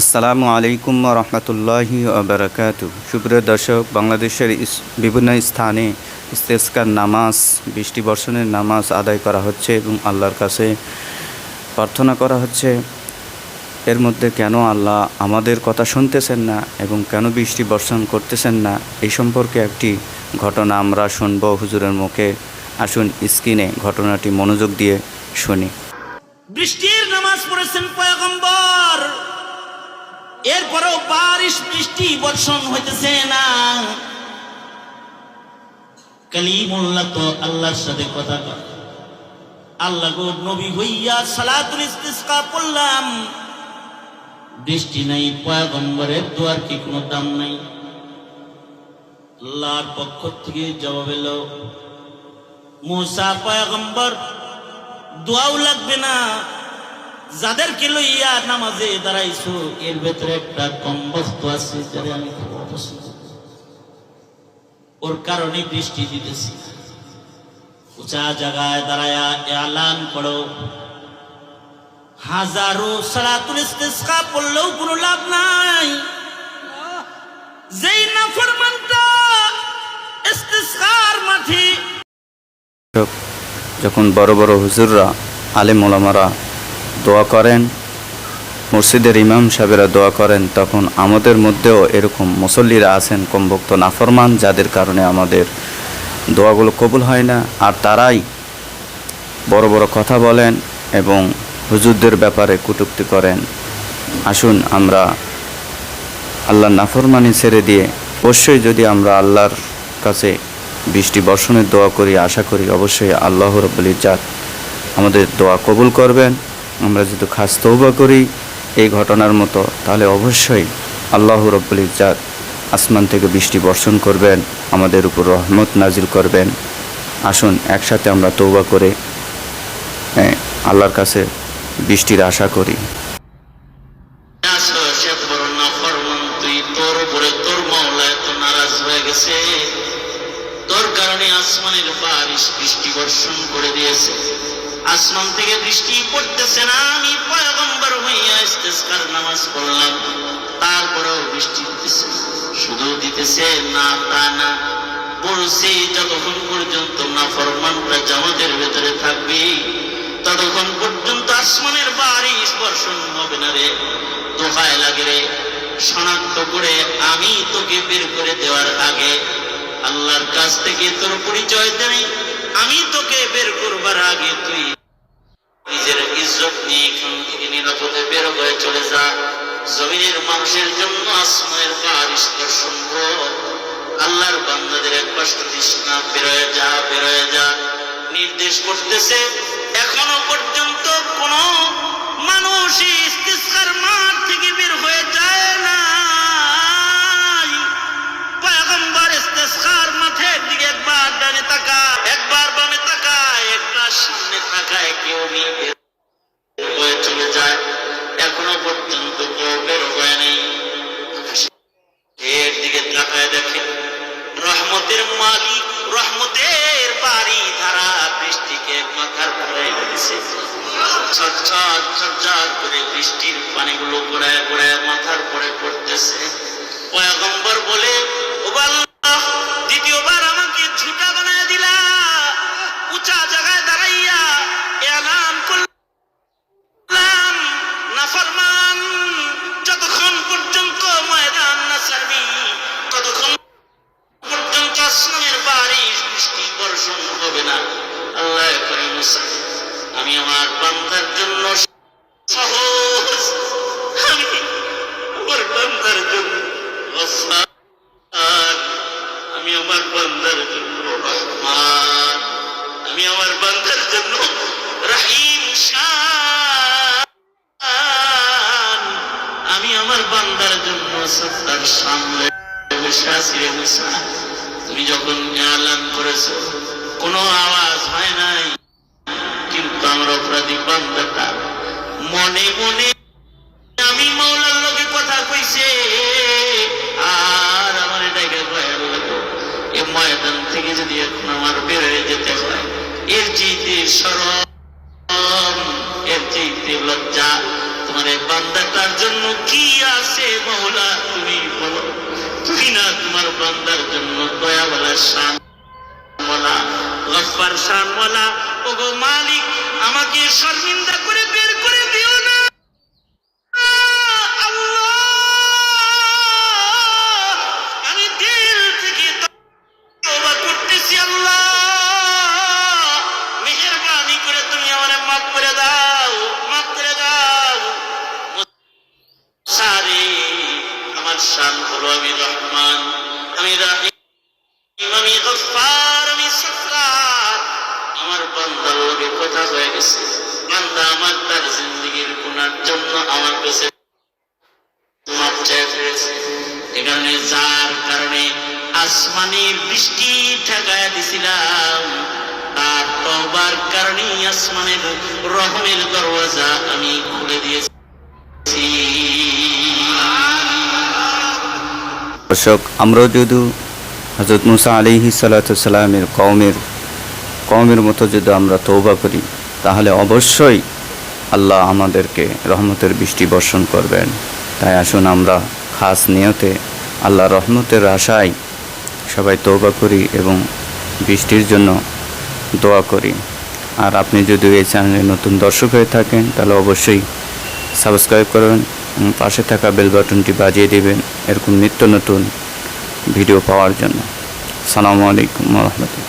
আসসালামু আলাইকুম রহমতুল্লাহি আবরকাত সুপ্রিয় দর্শক, বাংলাদেশের বিভিন্ন স্থানে ইস্তেস্কার নামাজ, বৃষ্টি বর্ষণের নামাজ আদায় করা হচ্ছে এবং আল্লাহর কাছে প্রার্থনা করা হচ্ছে। এর মধ্যে কেন আল্লাহ আমাদের কথা শুনতেছেন না এবং কেন বৃষ্টি বর্ষণ করতেছেন না, এই সম্পর্কে একটি ঘটনা আমরা শুনব। হুজুরের মুখে আসুন স্ক্রিনে ঘটনাটি মনোযোগ দিয়ে শুনি। বৃষ্টির নামাজ পড়েছেন পয়গম্বর। এরপরেও বারিশ বৃষ্টি বর্ষণ হইতেছে না। কালিমুল্লাহ তো আল্লাহর সাথে কথা কয়। আল্লাহ গো নবী হইয়া সালাতুল ইস্তিসকা পড়লাম বৃষ্টি নাই, পয়গম্বরের দোয়ার কি কোনো দাম নাই? আল্লাহর পক্ষ থেকে জবাব এলো, মুসা পয়গম্বর, দোয়াও লাগবে না। যাদেরকে লইয়া নামাজে দাঁড়াইছো, এর ভেতরে একটা কম বস্তু আছে যারা আমি ওর কারণে বৃষ্টি দিতেছি উঁচা জায়গায় দাঁড়ায়া এলান করো। হাজারো সালাতুল ইস্তিসকা পড়লেও কোনো লাভ নাই। যেই নাফরমানটা ইস্তিসকার মাঠে যখন বড় বড় হুজুররা, আলেম ওলামারা দোয়া করেন। মসজিদের ইমাম সাহেবেরা দোয়া করেন, তখন আমাদের মধ্যেও এরকম মুসল্লিরা আছেন কমভক্ত নাফরমান, যাদের কারণে আমাদের দোয়াগুলো কবুল হয় না। আর তারাই বড় বড় কথা বলেন এবং হুজুরদের ব্যাপারে কটূক্তি করেন। আসুন আমরা আল্লাহর নাফরমানি ছেড়ে দিয়ে অবশ্যই যদি আমরা আল্লাহর কাছে বৃষ্টি বর্ষণের দোয়া করি, আশা করি অবশ্যই আল্লাহ রব্বুল ইজাত আমাদের দোয়া কবুল করবেন। আমরা যদি খাস তৌবা করি এই ঘটনার মতো তাহলে অবশ্যই আল্লাহ রব্বুল ইজাত আসমান থেকে বৃষ্টি বর্ষণ করবেন আমাদের উপর রহমত নাজিল করবেন। আসুন একসাথে আমরা তৌবা করে হ্যাঁ, আল্লাহর কাছে বৃষ্টির আশা করি। তোর কারণে আসমানের বৃষ্টি বর্ষণ করে দিয়েছে। আসমান থেকে বৃষ্টি পড়তেছে না, আমি পয়গম্বর হইয়া ইস্তেসকার নামাজ পড়লাম। তারপরেও বৃষ্টি দিতেছে, শুধু দিতেছে না তা না। বলছি, যতক্ষণ পর্যন্ত না ফরমানটা জামাতের ভেতরে থাকবে, ততক্ষণ পর্যন্ত আসমানের বারিশ বর্ষণ হবে না রে। দোহায় লাগে রে, শনাক্ত করে আমি তোকে বের করে দেওয়ার আগে আল্লাহর কাছ থেকে তোর পরিচয় দেই আমি তোকে বের করবার আগে তুই নিজের ইজ্জত নিয়ে এখান থেকে নিরাপদে বের হয়ে চলে যা জমিনের মানুষের জন্য আসমানের বর্ষণ হোক। আল্লাহর বান্দাদের এক কষ্ট না বেরোয় যা বেরোয় যা নির্দেশ করতেছে, এখনও পর্যন্ত কোন মানুষ ইস্তিস্কার মাঠ থেকে বের হয়ে যায় ঝরঝর ঝরঝর করে বৃষ্টির পানিগুলো গড়ায় গড়ায় মাথার পরে পড়তেছে। পয়গম্বর বলে দ্বিতীয়বার আমাকে ঝুটা বানায় দিলা। উঁচা জায়গায় দাঁড়াইয়া এলান করলাম। নাফরমান যতক্ষণ পর্যন্ত ময়দান না ছাড়বি, ততক্ষণ পর্যন্ত আসমানের বারিশ বৃষ্টি বর্ষণ হবে না। আল্লাহ করে মুসা আমি আমার বান্দার জন্য সহজ। আমি আমার বান্দার জন্য আমি আমার বান্দার জন্য রহমান। আমি আমার বান্দার জন্য রাহিম আমি আমার বান্দার জন্য সত্তার সামনে বসে আছি তুমি যখন এলান করেছ, কোনো আওয়াজ হয় নাই। অপরাধী মনে মনে আমি মৌলার লোকে কথা কইছে, আর আমার এ ময়দান থেকে যদি এখন আমার যেতে হয়, এর চাইতে সরম, এর চাইতে লজ্জা, তোমার জন্য কি আছে মৌলা, তুমি বলো। তুমি না তোমার বান্দার জন্য দয়াওয়ালা শান ওয়ালা গফফার শান ওয়ালা ওগো মালিক আমাকে শর্মিন্দা করে গেছে বান্দা আমার তার জিন্দগির গুনার জন্য আমার কাছে যার কারণে বৃষ্টি ঠেকায় দিছিলাম, তার তবার রহমের দরওয়াজা আমি খুলে দিয়েছি। দর্শক আমরাও যদি হজরত মুসা আলিহি সালাতামের কওমের কওমের মতো যদি আমরা তৌবা করি তাহলে অবশ্যই আল্লাহ আমাদেরকে রহমতের বৃষ্টি বর্ষণ করবেন। তাই আসুন আমরা খাস নিয়তে আল্লাহ রহমতের আশায় সবাই তৌবা করি এবং বৃষ্টির জন্য দোয়া করি। আর আপনি যদি এই চ্যানেলে নতুন দর্শক হয়ে থাকেন, তাহলে অবশ্যই সাবস্ক্রাইব করবেন এবং পাশে থাকা বেল বাটনটি বাজিয়ে দেবেন এরকম নিত্য নতুন ভিডিও পাওয়ার জন্য। সালামু আলাইকুম রহমতুল্লাহ।